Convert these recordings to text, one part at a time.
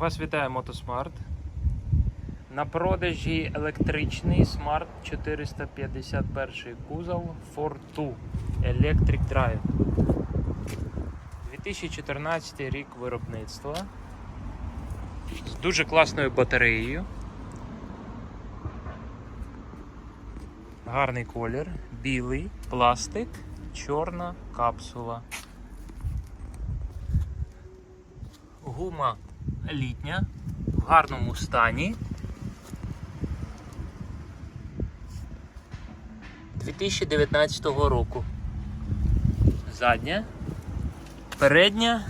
Вас вітає Мотосмарт. На продажі електричний Smart 451 кузов Fortu Electric Drive. 2014 рік виробництва. З дуже класною батареєю. Гарний колір, білий, пластик, чорна капсула. Гума літня, в гарному стані. 2019 року. Задня. Передня.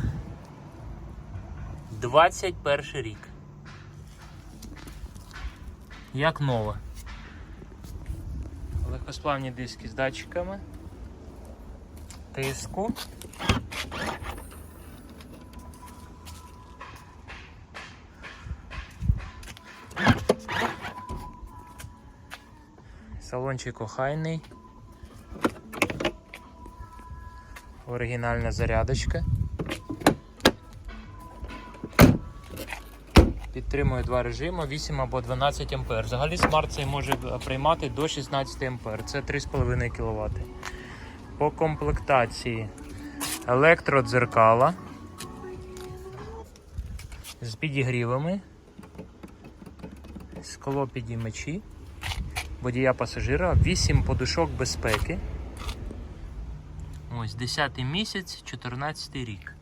21 рік. Як нова. Легкосплавні диски з датчиками. Тиску. Салончик охайний. Оригінальна зарядочка. Підтримує два режими 8 або 12 А. Взагалі смарт цей може приймати до 16 А. Це 3,5 кВт. По комплектації електродзеркала з підігрівами, скло склопідіймачі водія пасажира, 8 подушок безпеки. Ось 10 місяць, 14 рік.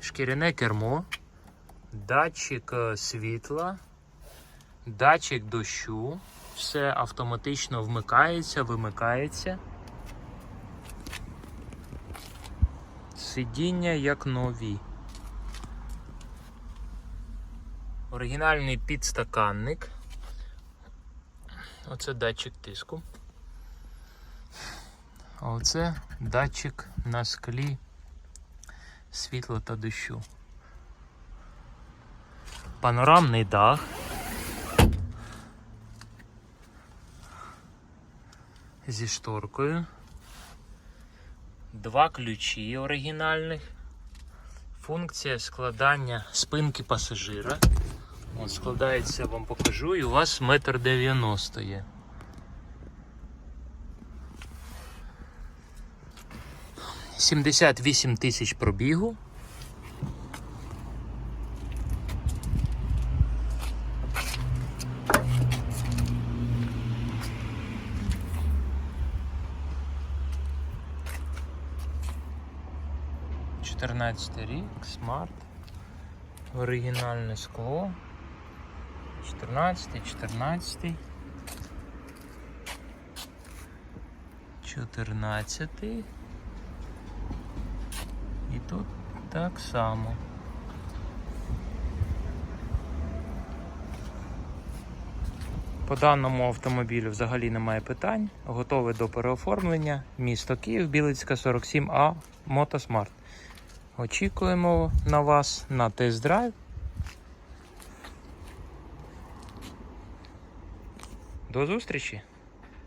Шкіряне кермо, датчик е, світла, датчик дощу. Все автоматично вмикається, вимикається. Сидіння як нові. Оригінальний підстаканник. Оце датчик тиску. А оце датчик на склі світла та дощу. Панорамний дах. Зі шторкою. Два ключі оригінальних. Функція складання спинки пасажира. От складається, вам покажу, і у вас метр дев'яносто є. Сімдесят вісім тисяч пробігу. Чотирнадцятий рік, смарт, оригінальне скло. 14, 14. 14. І тут так само. По даному автомобілю взагалі немає питань. Готовий до переоформлення. Місто Київ, Білицька 47А, Мотосмарт. Очікуємо на вас на тест-драйв. До зустрічі!